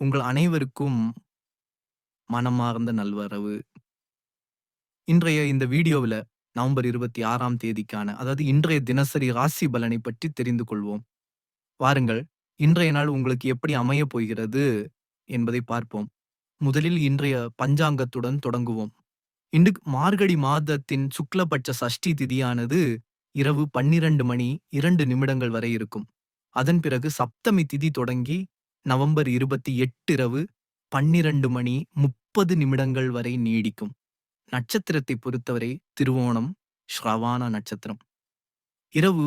உங்கள் அனைவருக்கும் மனமார்ந்த நல்வரவு. இன்றைய இந்த வீடியோவில் நவம்பர் 26ஆம் தேதிக்கான அதாவது இன்றைய தினசரி ராசி பலனை பற்றி தெரிந்து கொள்வோம். வாருங்கள், இன்றைய நாள் உங்களுக்கு எப்படி அமையப் போகிறது என்பதை பார்ப்போம். முதலில் இன்றைய பஞ்சாங்கத்துடன் தொடங்குவோம். இன்று மார்கழி மாதத்தின் சுக்லபட்ச சஷ்டி திதியானது இரவு 12 மணி இரண்டு நிமிடங்கள் வரை இருக்கும். அதன் பிறகு சப்தமி திதி தொடங்கி நவம்பர் 28 இரவு 12 மணி 30 நிமிடங்கள் வரை நீடிக்கும். நட்சத்திரத்தை பொறுத்தவரை திருவோணம், ஸ்ரவான நட்சத்திரம். இரவு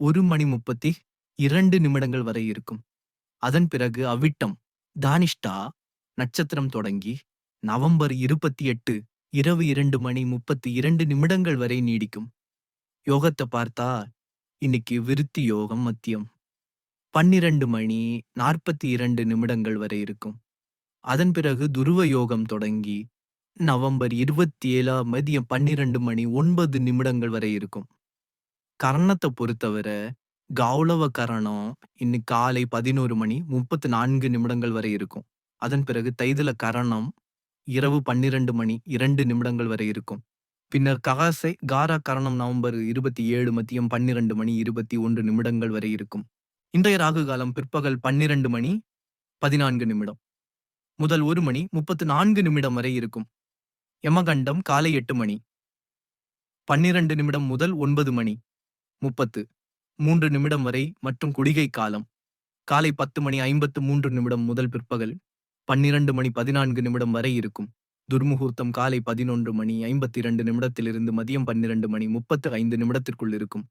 ஒரு மணி 32 நிமிடங்கள் வரை இருக்கும். அதன் பிறகு அவிட்டம், தானிஷ்டா நட்சத்திரம் தொடங்கி நவம்பர் 28 இரவு இரண்டு மணி 32 நிமிடங்கள் வரை நீடிக்கும். யோகத்தை பார்த்தா இன்னைக்கு விருத்தி யோகம் மத்தியம். 12 மணி 42 நிமிடங்கள் வரை இருக்கும். அதன் பிறகு துருவ யோகம் தொடங்கி நவம்பர் 27 மதியம் 12 மணி ஒன்பது நிமிடங்கள் வரை இருக்கும். கரணத்தை பொறுத்தவரை கௌளவ கரணம் இன்னைக்கு காலை 11 மணி 34 நிமிடங்கள் வரை இருக்கும். அதன் பிறகு தைதுல கரணம் இரவு 12 மணி இரண்டு நிமிடங்கள் வரை இருக்கும். பின்னர் ககாசை காரா கரணம் நவம்பர் 27 மதியம் 12 மணி 21 நிமிடங்கள் வரை இருக்கும். இன்றைய ராகு காலம் பிற்பகல் பன்னிரண்டு மணி பதினான்கு நிமிடம். முதல் ஒரு மணி முப்பத்து நான்கு நிமிடம் வரை இருக்கும். யமகண்டம் காலை எட்டு மணி. பன்னிரண்டு நிமிடம் முதல் ஒன்பது மணி முப்பத்து மூன்று நிமிடம் வரை மற்றும் குடிகை காலம். காலை பத்து மணி ஐம்பத்து மூன்று நிமிடம் முதல் பிற்பகல் பன்னிரண்டு மணி பதினான்கு நிமிடம் வரை இருக்கும். துர்முகூர்த்தம் காலை பதினொன்று மணி ஐம்பத்தி இரண்டு நிமிடத்திலிருந்து மதியம் பன்னிரண்டு மணி முப்பத்து ஐந்து நிமிடத்திற்குள் இருக்கும்.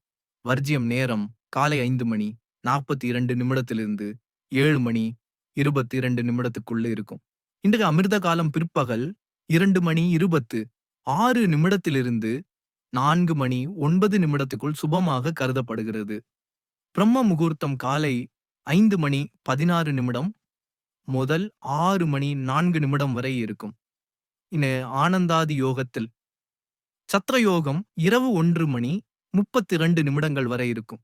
வர்ஜியம் நேரம் காலை ஐந்து மணி 42 நிமிடத்திலிருந்து ஏழு மணி 22 நிமிடத்துக்குள்ள இருக்கும். இன்றைய அமிர்த காலம் பிற்பகல் இரண்டு மணி 26 நிமிடத்திலிருந்து நான்கு மணி ஒன்பது நிமிடத்துக்குள் சுபமாக கருதப்படுகிறது. பிரம்ம முகூர்த்தம் காலை ஐந்து மணி 16 நிமிடம் முதல் ஆறு மணி நான்கு நிமிடம் வரை இருக்கும். இனி ஆனந்தாதி யோகத்தில் சத்திரயோகம் இரவு ஒன்று மணி 32 நிமிடங்கள் வரை இருக்கும்.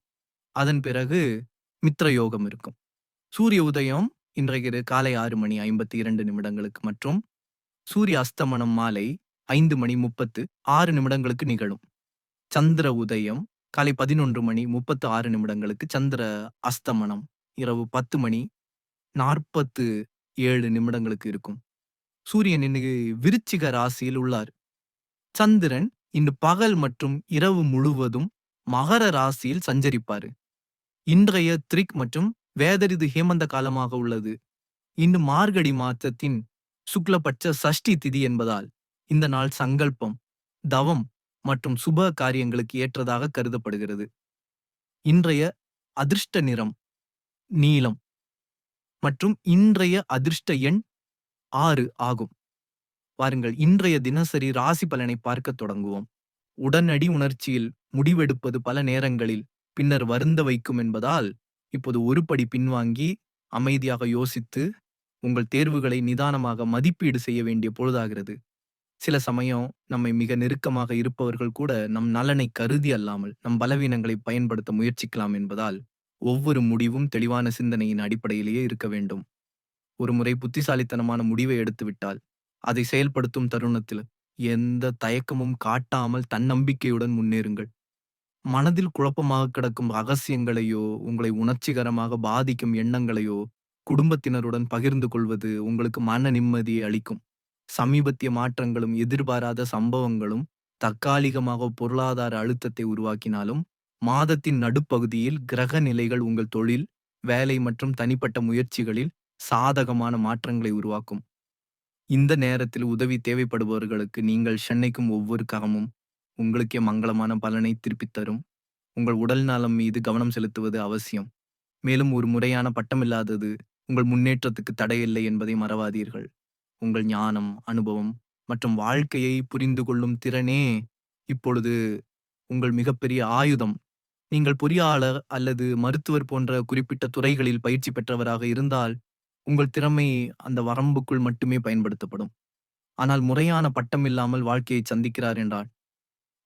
அதன் பிறகு மித்ர யோகம் இருக்கும். சூரிய உதயம் இன்றைக்கு காலை ஆறு மணி 52 நிமிடங்களுக்கு மற்றும் சூரிய அஸ்தமனம் மாலை ஐந்து மணி 36 நிமிடங்களுக்கு நிகழும். சந்திர உதயம் காலை 11 மணி 36 நிமிடங்களுக்கு சந்திர அஸ்தமனம் இரவு 10 மணி 47 நிமிடங்களுக்கு இருக்கும். சூரியன் இன்னைக்கு விருச்சிக ராசியில் உள்ளார். சந்திரன் இன்று பகல் மற்றும் இரவு முழுவதும் மகர ராசியில் சஞ்சரிப்பாரு. இன்றைய த்ரிக் மற்றும் வேதரிது ஹேமந்த காலமாக உள்ளது. இன்று மார்கடி மாதத்தின் சுக்லபட்ச சஷ்டி திதி என்பதால் இந்த நாள் சங்கல்பம், தவம் மற்றும் சுப காரியங்களுக்கு ஏற்றதாக கருதப்படுகிறது. இன்றைய அதிர்ஷ்ட நிறம் நீலம் மற்றும் இன்றைய அதிர்ஷ்ட எண் ஆறு ஆகும். வாருங்கள் இன்றைய தினசரி ராசி பலனை பார்க்க தொடங்குவோம். உடனடி உணர்ச்சியில் முடிவெடுப்பது பல நேரங்களில் பின்னர் வருந்த வைக்கும் என்பதால் இப்போது ஒரு படி பின்வாங்கி அமைதியாக யோசித்து உங்கள் தேர்வுகளை நிதானமாக மதிப்பீடு செய்ய வேண்டிய பொழுதாகிறது. சில சமயம் நம்மை மிக நெருக்கமாக இருப்பவர்கள் கூட நம் நலனை கருதி அல்லாமல் நம் பலவீனங்களை பயன்படுத்த முயற்சிக்கலாம் என்பதால் ஒவ்வொரு முடிவும் தெளிவான சிந்தனையின் அடிப்படையிலேயே இருக்க வேண்டும். ஒருமுறை புத்திசாலித்தனமான முடிவை எடுத்துவிட்டால் அதை செயல்படுத்தும் தருணத்தில் எந்த தயக்கமும் காட்டாமல் தன்னம்பிக்கையுடன் முன்னேறுங்கள். மனதில் குழப்பமாக கிடக்கும் ரகசியங்களையோ உங்களை உணர்ச்சிகரமாக பாதிக்கும் எண்ணங்களையோ குடும்பத்தினருடன் பகிர்ந்து கொள்வது உங்களுக்கு மன நிம்மதியை அளிக்கும். சமீபத்திய மாற்றங்களும் எதிர்பாராத சம்பவங்களும் தற்காலிகமாக பொருளாதார அழுத்தத்தை உருவாக்கினாலும் மாதத்தின் நடுப்பகுதியில் கிரக நிலைகள் உங்கள் தொழில், வேலை மற்றும் தனிப்பட்ட முயற்சிகளில் சாதகமான மாற்றங்களை உருவாக்கும். இந்த நேரத்தில் உதவி தேவைப்படுபவர்களுக்கு நீங்கள் சென்னைக்கும் ஒவ்வொரு கரமும் உங்களுக்கே மங்களமான பலனை திருப்பித் தரும். உங்கள் உடல் நலம் மீது கவனம் செலுத்துவது அவசியம். மேலும் ஒரு முறையான பட்டமில்லாதது உங்கள் முன்னேற்றத்துக்கு தடையில்லை என்பதை மறவாதீர்கள். உங்கள் ஞானம், அனுபவம் மற்றும் வாழ்க்கையை புரிந்து கொள்ளும் திறனே இப்பொழுது உங்கள் மிகப்பெரிய ஆயுதம். நீங்கள் பொறியாளர் அல்லது மருத்துவர் போன்ற குறிப்பிட்ட துறைகளில் பயிற்சி பெற்றவராக இருந்தால் உங்கள் திறமை அந்த வரம்புக்குள் மட்டுமே பயன்படுத்தப்படும். ஆனால் முறையான பட்டம் இல்லாமல் வாழ்க்கையை சந்திக்கிறார் என்றால்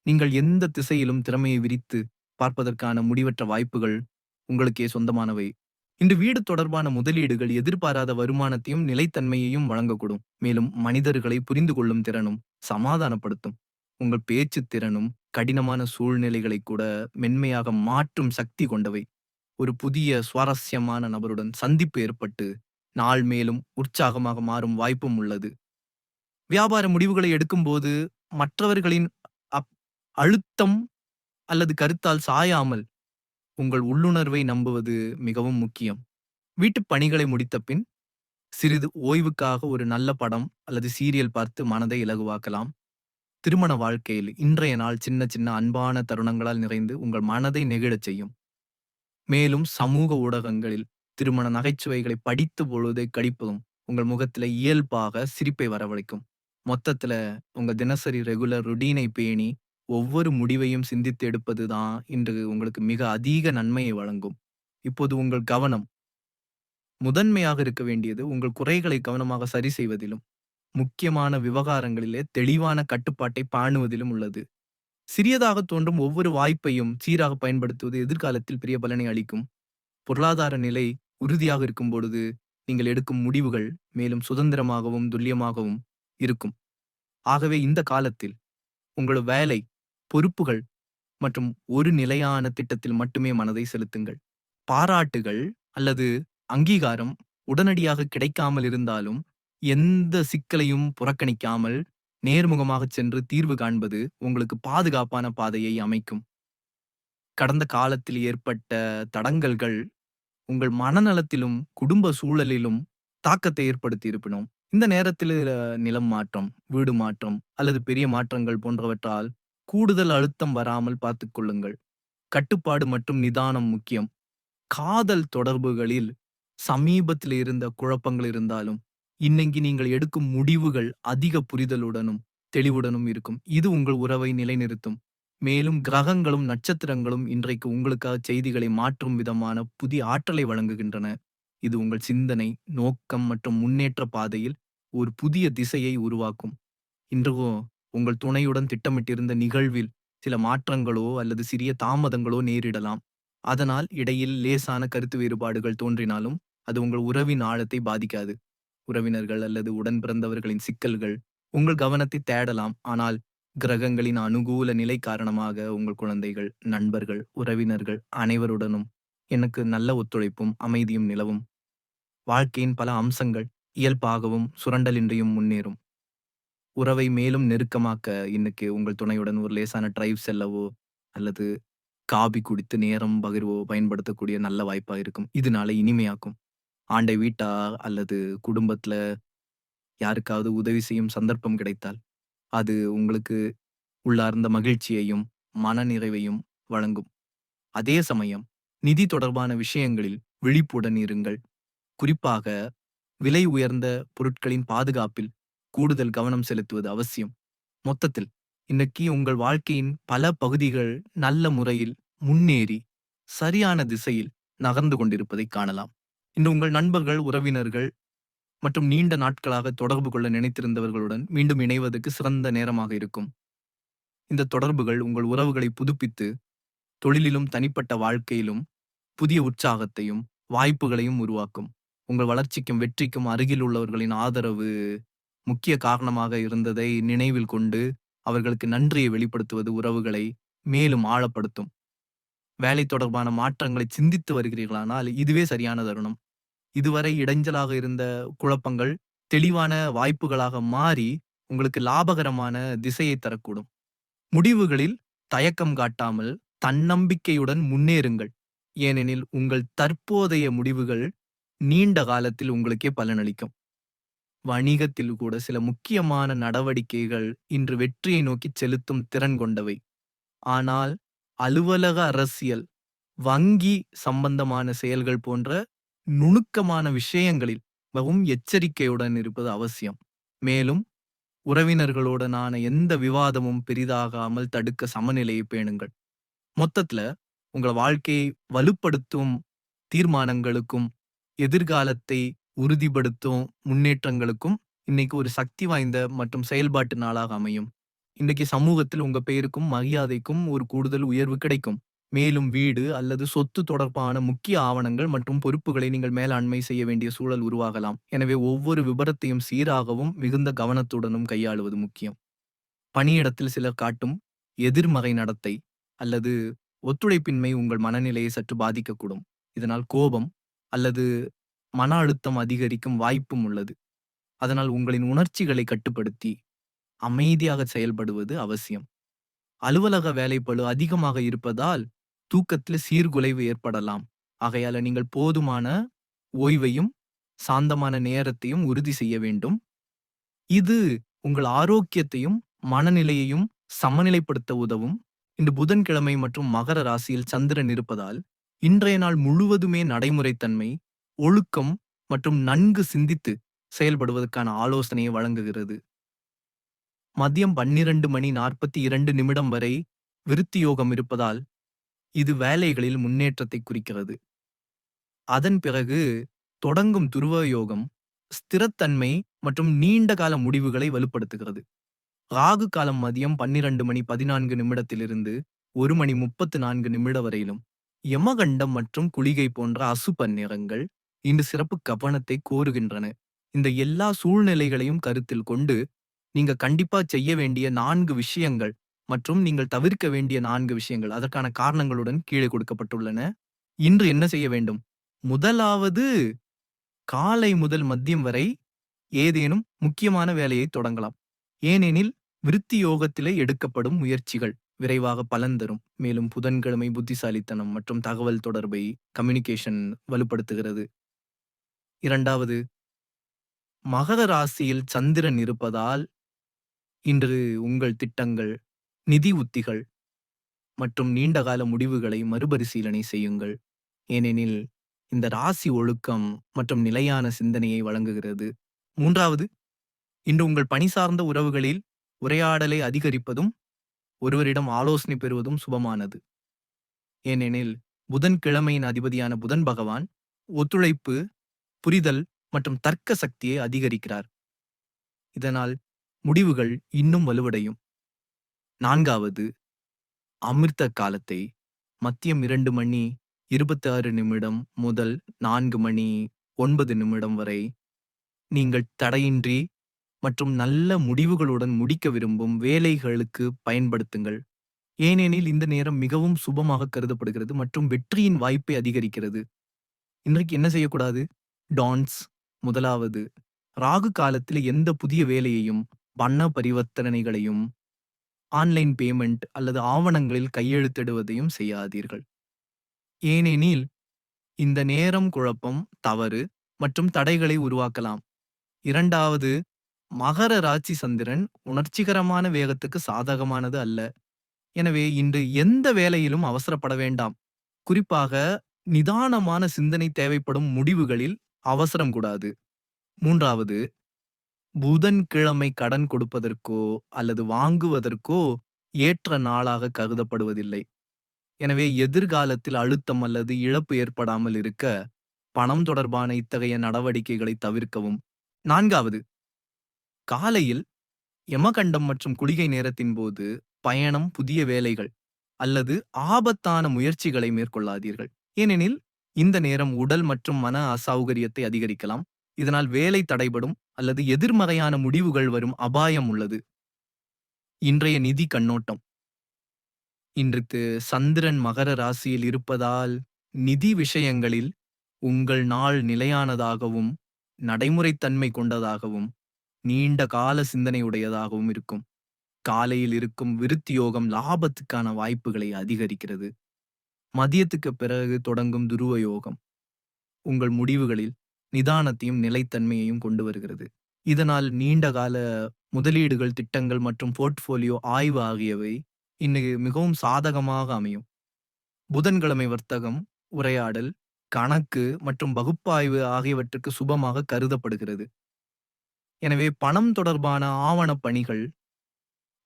நீங்கள் எந்த திசையிலும் திறமையை விரித்து பார்ப்பதற்கான முடிவற்ற வாய்ப்புகள் உங்களுக்கே சொந்தமானவை. இந்த வீடு தொடர்பான முதலீடுகள் எதிர்பாராத வருமானத்தையும் நிலைத்தன்மையையும் வழங்கக்கூடும். மேலும் மனிதர்களை புரிந்து கொள்ளும் திறனும் சமாதானப்படுத்தும். உங்கள் பேச்சு திறனும் கடினமான சூழ்நிலைகளை கூட மென்மையாக மாற்றும் சக்தி கொண்டவை. ஒரு புதிய சுவாரஸ்யமான நபருடன் சந்திப்பு ஏற்பட்டு நாள் மேலும் உற்சாகமாக மாறும் வாய்ப்பும் உள்ளது. வியாபார முடிவுகளை எடுக்கும்போது மற்றவர்களின் அழுத்தம் அல்லது கருத்தால் சாயாமல் உங்கள் உள்ளுணர்வை நம்புவது மிகவும் முக்கியம். வீட்டுப் பணிகளை முடித்த பின் சிறிது ஓய்வுக்காக ஒரு நல்ல படம் அல்லது சீரியல் பார்த்து மனதை இலகுவாக்கலாம். திருமண வாழ்க்கையில் இன்றைய நாள் சின்ன சின்ன அன்பான தருணங்களால் நிறைந்து உங்கள் மனதை நெகிழச் செய்யும். மேலும் சமூக ஊடகங்களில் திருமண நகைச்சுவைகளை படித்து பொழுதை கடிப்பதும் உங்கள் முகத்தில் இயல்பாக சிரிப்பை வரவழைக்கும். மொத்தத்துல உங்க தினசரி ரெகுலர் ருடீனை பேணி ஒவ்வொரு முடிவையும் சிந்தித்து எடுப்பதுதான் இன்று உங்களுக்கு மிக அதிக நன்மையை வழங்கும். இப்போது உங்கள் கவனம். முதன்மையாக இருக்க வேண்டியது உங்கள் குறைகளை கவனமாக சரி செய்வதிலும் முக்கியமான விவகாரங்களிலே தெளிவான கட்டுப்பாட்டை பாணுவதிலும் உள்ளது. சிறியதாக தோன்றும் ஒவ்வொரு வாய்ப்பையும் சீராக பயன்படுத்துவது எதிர்காலத்தில் பெரிய பலனை அளிக்கும். பொருளாதார நிலை உறுதியாக இருக்கும் பொழுது நீங்கள் எடுக்கும் முடிவுகள் மேலும் சுதந்திரமாகவும் துல்லியமாகவும் இருக்கும். ஆகவே இந்த காலத்தில் உங்கள் வேலை பொறுப்புகள் மற்றும் ஒரு நிலையான திட்டத்தில் மட்டுமே மனதை செலுத்துங்கள். பாராட்டுகள் அல்லது அங்கீகாரம் உடனடியாக கிடைக்காமல் இருந்தாலும் எந்த சிக்கலையும் புறக்கணிக்காமல் நேர்முகமாகச் சென்று தீர்வு காண்பது உங்களுக்கு பாதுகாப்பான பாதையை அமைக்கும். கடந்த காலத்தில் ஏற்பட்ட தடங்கல்கள் உங்கள் மனநலத்திலும் குடும்ப சூழலிலும் தாக்கத்தை ஏற்படுத்தி இருப்பினும். இந்த நேரத்தில் நிலம் மாற்றம் வீடு மாற்றம் அல்லது பெரிய மாற்றங்கள் போன்றவற்றால் கூடுதல் அழுத்தம் வராமல் பார்த்துக்கொள்ளுங்கள் கட்டுப்பாடு மற்றும் நிதானம் முக்கியம். காதல் தொடர்புகளில் சமீபத்தில் இருந்த குழப்பங்கள் இருந்தாலும் இன்னைக்கு நீங்கள் எடுக்கும் முடிவுகள் அதிக புரிதலுடனும் தெளிவுடனும் இருக்கும். இது உங்கள் உறவை நிலைநிறுத்தும். மேலும் கிரகங்களும் நட்சத்திரங்களும் இன்றைக்கு உங்களுக்காக செய்திகளை மாற்றும் விதமான புதிய ஆற்றலை வழங்குகின்றன. இது உங்கள் சிந்தனை நோக்கம் மற்றும் முன்னேற்ற பாதையில் ஒரு புதிய திசையை உருவாக்கும். இன்றுகோ உங்கள் துணையுடன் திட்டமிட்டிருந்த நிகழ்வில் சில மாற்றங்களோ அல்லது சிறிய தாமதங்களோ நேரிடலாம். அதனால் இடையில் லேசான கருத்து வேறுபாடுகள் தோன்றினாலும் அது உங்கள் உறவின் ஆழத்தை பாதிக்காது. உறவினர்கள் அல்லது உடன் பிறந்தவர்களின் சிக்கல்கள் உங்கள் கவனத்தை தேடலாம். ஆனால் கிரகங்களின் அனுகூல நிலை காரணமாக உங்கள் குழந்தைகள் நண்பர்கள் உறவினர்கள் அனைவருடனும் எனக்கு நல்ல ஒத்துழைப்பும் அமைதியும் நிலவும். வாழ்க்கையின் பல அம்சங்கள் இயல்பாகவும் சுரண்டலின்றியும் முன்னேறும். உறவை மேலும் நெருக்கமாக்க இன்னைக்கு உங்கள் துணையுடன் ஒரு லேசான டிரைவ் செல்லவோ அல்லது காபி குடித்து நேரம் பகிர்வோ பயன்படுத்தக்கூடிய நல்ல வாய்ப்பாக இருக்கும். இது நாளை இனிமையாக்கும். ஆண்டை வீட்டா அல்லது குடும்பத்துல யாருக்காவது உதவி செய்யும் சந்தர்ப்பம் கிடைத்தால் அது உங்களுக்கு உள்ளார்ந்த மகிழ்ச்சியையும் மனநிறைவையும் வழங்கும். அதே சமயம் நிதி தொடர்பான விஷயங்களில் விழிப்புடன் இருங்கள். குறிப்பாக விலை உயர்ந்த பொருட்களின் பாதுகாப்பில் கூடுதல் கவனம் செலுத்துவது அவசியம். மொத்தத்தில் இன்னைக்கு உங்கள் வாழ்க்கையின் பல பகுதிகள் நல்ல முறையில் முன்னேறி சரியான திசையில் நகர்ந்து கொண்டிருப்பதை காணலாம். இன்று உங்கள் நண்பர்கள் உறவினர்கள் மற்றும் நீண்ட நாட்களாக தொடர்பு கொள்ள நினைத்திருந்தவர்களுடன் மீண்டும் இணைவதற்கு சிறந்த நேரமாக இருக்கும். இந்த தொடர்புகள் உங்கள் உறவுகளை புதுப்பித்து தொழிலிலும் தனிப்பட்ட வாழ்க்கையிலும் புதிய உற்சாகத்தையும் வாய்ப்புகளையும் உருவாக்கும். உங்கள் வளர்ச்சிக்கும் வெற்றிக்கும் அருகில் உள்ளவர்களின் ஆதரவு முக்கிய காரணமாக இருந்ததை நினைவில் கொண்டு அவர்களுக்கு நன்றியை வெளிப்படுத்துவது உறவுகளை மேலும் ஆழப்படுத்தும். வேலை தொடர்பான மாற்றங்களை சிந்தித்து வருகிறீர்களானால் இதுவே சரியான தருணம். இதுவரை இடைஞ்சலாக இருந்த குழப்பங்கள் தெளிவான வாய்ப்புகளாக மாறி உங்களுக்கு லாபகரமான திசையை தரக்கூடும். முடிவுகளில் தயக்கம் காட்டாமல் தன்னம்பிக்கையுடன் முன்னேறுங்கள். ஏனெனில் உங்கள் தற்போதைய முடிவுகள் நீண்ட காலத்தில் உங்களுக்கே பலனளிக்கும். வணிகத்தில் கூட சில முக்கியமான நடவடிக்கைகள் இன்று வெற்றியை நோக்கி செலுத்தும் திறன் கொண்டவை. ஆனால் அலுவலக அரசியல் வங்கி சம்பந்தமான செயல்கள் போன்ற நுணுக்கமான விஷயங்களில் மிகவும் எச்சரிக்கையுடன் இருப்பது அவசியம். மேலும் உறவினர்களுடனான எந்த விவாதமும் பெரிதாகாமல் தடுக்க சமநிலையை பேணுங்கள். மொத்தத்துல உங்கள் வாழ்க்கையை வலுப்படுத்தும் தீர்மானங்களுக்கும் எதிர்காலத்தை உறுதிப்படுத்தும் முன்னேற்றங்களுக்கும் இன்னைக்கு ஒரு சக்தி வாய்ந்த மற்றும் செயல்பாட்டு நாளாக அமையும். இன்னைக்கு சமூகத்தில் உங்க பெயருக்கும் மரியாதைக்கும் ஒரு கூடுதல் உயர்வு கிடைக்கும். மேலும் வீடு அல்லது சொத்து தொடர்பான முக்கிய ஆவணங்கள் மற்றும் பொறுப்புகளை நீங்கள் மேலாண்மை செய்ய வேண்டிய சூழல் உருவாகலாம். எனவே ஒவ்வொரு விபரத்தையும் சீராகவும் மிகுந்த கவனத்துடனும் கையாளுவது முக்கியம். பணியிடத்தில் சிலர் காட்டும் எதிர்மறை நடத்தை அல்லது ஒத்துழைப்பின்மை உங்கள் மனநிலையை சற்று பாதிக்கக்கூடும். இதனால் கோபம் அல்லது மன அழுத்தம் அதிகரிக்கும் வாய்ப்பும் உள்ளது. அதனால் உங்களின் உணர்ச்சிகளை கட்டுப்படுத்தி அமைதியாக செயல்படுவது அவசியம். அலுவலக வேலைப்பளு அதிகமாக இருப்பதால் தூக்கத்தில் சீர்குலைவு ஏற்படலாம். ஆகையால நீங்கள் போதுமான ஓய்வையும் சாந்தமான நேரத்தையும் உறுதி செய்ய வேண்டும். இது உங்கள் ஆரோக்கியத்தையும் மனநிலையையும் சமநிலைப்படுத்த உதவும். இன்று புதன்கிழமை மற்றும் மகர ராசியில் சந்திரன் இருப்பதால் இன்றைய நாள் முழுவதுமே நடைமுறைத்தன்மை ஒழுக்கம் மற்றும் நன்கு சிந்தித்து செயல்படுவதற்கான ஆலோசனையை வழங்குகிறது. மதியம் பன்னிரண்டு மணி நாற்பத்தி இரண்டு நிமிடம் வரை விருத்தி யோகம் இருப்பதால் இது வேலைகளில் முன்னேற்றத்தை குறிக்கிறது. அதன் பிறகு தொடங்கும் துருவ யோகம் ஸ்திரத்தன்மை மற்றும் நீண்ட கால முடிவுகளை வலுப்படுத்துகிறது. ராகு காலம் மதியம் பன்னிரண்டு மணி பதினான்கு நிமிடத்திலிருந்து ஒரு மணி முப்பத்து நான்கு நிமிட வரையிலும் யமகண்டம் மற்றும் குளிகை போன்ற அசுப நிறங்கள் இன்று சிறப்பு கவனத்தை கோருகின்றன. இந்த எல்லா சூழ்நிலைகளையும் கருத்தில் கொண்டு நீங்க கண்டிப்பா செய்ய வேண்டிய நான்கு விஷயங்கள் மற்றும் நீங்கள் தவிர்க்க வேண்டிய நான்கு விஷயங்கள் அதற்கான காரணங்களுடன் கீழே கொடுக்கப்பட்டுள்ளன. இன்று என்ன செய்ய வேண்டும்? முதலாவது காலை முதல் மதியம் வரை ஏதேனும் முக்கியமான வேலையை தொடங்கலாம். ஏனெனில் விருத்தி யோகத்திலே எடுக்கப்படும் முயற்சிகள் விரைவாக பலன் தரும். மேலும் புதன்கிழமை புத்திசாலித்தனம் மற்றும் தகவல் தொடர்பை கம்யூனிகேஷன் வலுப்படுத்துகிறது. இரண்டாவது மகர ராசியில் சந்திரன் இருப்பதால் இன்று உங்கள் திட்டங்கள் நிதி உத்திகள் மற்றும் நீண்டகால முடிவுகளை மறுபரிசீலனை செய்யுங்கள். ஏனெனில் இந்த ராசி ஒழுக்கம் மற்றும் நிலையான சிந்தனையை வழங்குகிறது. மூன்றாவது இன்று உங்கள் பணி சார்ந்த உறவுகளில் உரையாடலை அதிகரிப்பதும் ஒருவரிடம் ஆலோசனை பெறுவதும் சுபமானது. ஏனெனில் புதன் கிழமையின் அதிபதியான புதன் பகவான் ஒத்துழைப்பு புரிதல் மற்றும் தர்க்க சக்தியை அதிகரிக்கிறார். இதனால் முடிவுகள் இன்னும் வலுவடையும். நான்காவது அமிர்த காலத்தை மத்தியம் இரண்டு மணி இருபத்தி ஆறு நிமிடம் முதல் நான்கு மணி ஒன்பது நிமிடம் வரை நீங்கள் தடையின்றி மற்றும் நல்ல முடிவுகளுடன் முடிக்க விரும்பும் வேலைகளுக்கு பயன்படுத்துங்கள். ஏனெனில் இந்த நேரம் மிகவும் சுபமாக கருதப்படுகிறது மற்றும் வெற்றியின் வாய்ப்பை அதிகரிக்கிறது. இன்றைக்கு என்ன செய்யக்கூடாது? டான்ஸ் முதலாவது. ராகு காலத்தில் எந்த புதிய வேலையையும் வண்ண பரிவர்த்தனைகளையும் ஆன்லைன் பேமெண்ட் அல்லது ஆவணங்களில் கையெழுத்திடுவதையும் செய்யாதீர்கள். ஏனெனில் இந்த நேரம் குழப்பம் தவறு மற்றும் தடைகளை உருவாக்கலாம். இரண்டாவது மகர ராசி சந்திரன் உணர்ச்சிகரமான வேகத்துக்கு சாதகமானது அல்ல. எனவே இன்று எந்த வேலையிலும் அவசரப்பட வேண்டாம். குறிப்பாக நிதானமான சிந்தனை தேவைப்படும் முடிவுகளில் அவசரம் கூடாது. மூன்றாவது புதன்கிழமை கடன் கொடுப்பதற்கோ அல்லது வாங்குவதற்கோ ஏற்ற நாளாக கருதப்படுவதில்லை. எனவே எதிர்காலத்தில் அழுத்தம் அல்லது இழப்பு ஏற்படாமல் இருக்க பணம் தொடர்பான இத்தகைய நடவடிக்கைகளை தவிர்க்கவும். நான்காவது காலையில் யமகண்டம் மற்றும் குளிகை நேரத்தின் போது பயணம் புதிய வேலைகள் அல்லது ஆபத்தான முயற்சிகளை மேற்கொள்ளாதீர்கள். ஏனெனில் இந்த நேரம் உடல் மற்றும் மன அசௌகரியத்தை அதிகரிக்கலாம். இதனால் வேலை தடைபடும் அல்லது எதிர்மறையான முடிவுகள் வரும் அபாயம் உள்ளது. இன்றைய நிதி கண்ணோட்டம். இன்றைக்கு சந்திரன் மகர ராசியில் இருப்பதால் நிதி விஷயங்களில் உங்கள் நாள் நிலையானதாகவும் நடைமுறைத்தன்மை கொண்டதாகவும் நீண்ட கால சிந்தனையுடையதாகவும் இருக்கும். காலையில் இருக்கும் விருத்தி யோகம் லாபத்துக்கான வாய்ப்புகளை அதிகரிக்கிறது. மதியத்துக்கு பிறகு தொடங்கும் துருவ யோகம் உங்கள் முடிவுகளில் நிதானத்தையும் நிலைத்தன்மையையும் கொண்டு வருகிறது. இதனால் நீண்ட கால முதலீடுகள் திட்டங்கள் மற்றும் போர்ட்ஃபோலியோ ஆய்வு ஆகியவை இன்னைக்கு மிகவும் சாதகமாக அமையும். புதன்கிழமை வர்த்தகம் உரையாடல் கணக்கு மற்றும் பகுப்பாய்வு ஆகியவற்றுக்கு சுபமாக கருதப்படுகிறது. எனவே பணம் தொடர்பான ஆவணப் பணிகள்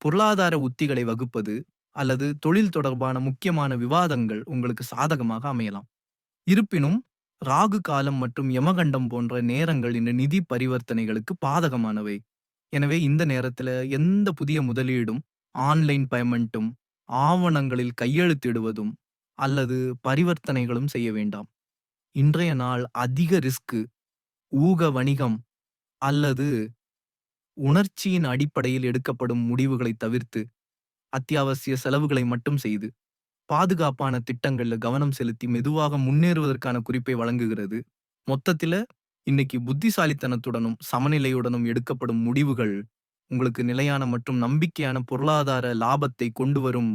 பொருளாதார உத்திகளை வகுப்பது அல்லது தொழில் தொடர்பான முக்கியமான விவாதங்கள் உங்களுக்கு சாதகமாக அமையலாம் இருப்பினும் ராகு காலம் மற்றும் யமகண்டம் போன்ற நேரங்கள் இந்த நிதி பரிவர்த்தனைகளுக்கு பாதகமானவை எனவே இந்த நேரத்துல எந்த புதிய முதலீடும் ஆன்லைன் பேமெண்ட்டும் ஆவணங்களில் கையெழுத்திடுவதும் அல்லது பரிவர்த்தனைகளும் செய்ய வேண்டாம். இன்றைய நாள் அதிக ரிஸ்க், ஊக வணிகம் அல்லது உணர்ச்சியின் அடிப்படையில் எடுக்கப்படும் முடிவுகளை தவிர்த்து, அத்தியாவசிய செலவுகளை மட்டும் செய்து, பாதுகாப்பான திட்டங்கள்ல கவனம் செலுத்தி மெதுவாக முன்னேறுவதற்கான குறிப்பை வழங்குகிறது. மொத்தத்தில் இன்னைக்கு புத்திசாலித்தனத்துடனும், சமநிலையுடனும் எடுக்கப்படும் முடிவுகள் உங்களுக்கு நிலையான மற்றும் நம்பிக்கையான பொருளாதார லாபத்தை கொண்டு வரும்